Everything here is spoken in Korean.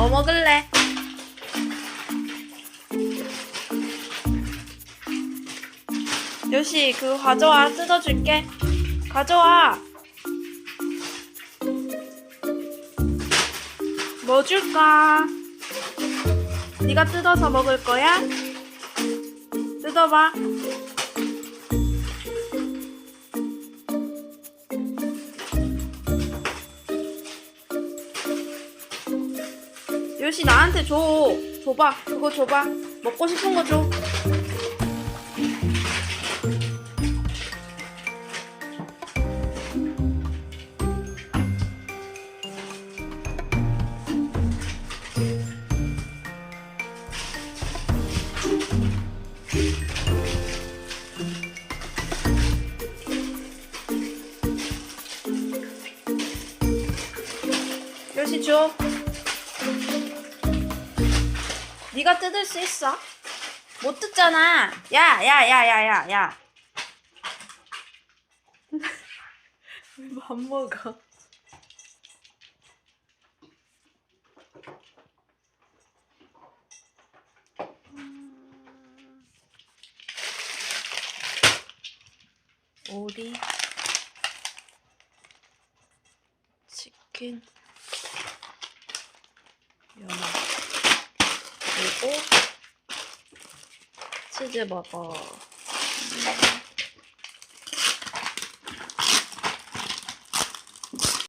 뭐 먹을래? 요시 그거 가져와 뜯어줄게 가져와 뭐 줄까? 네가 뜯어서 먹을 거야? 뜯어봐 요시 나한테 줘 줘봐 그거 줘봐 먹고 싶은 거 줘. 요시 줘. 네가 뜯을 수 있어? 못 뜯잖아. 야, 야, 야, 야, 야, 야. 왜 밥 먹어? 오리 치킨 그리고 치즈 버거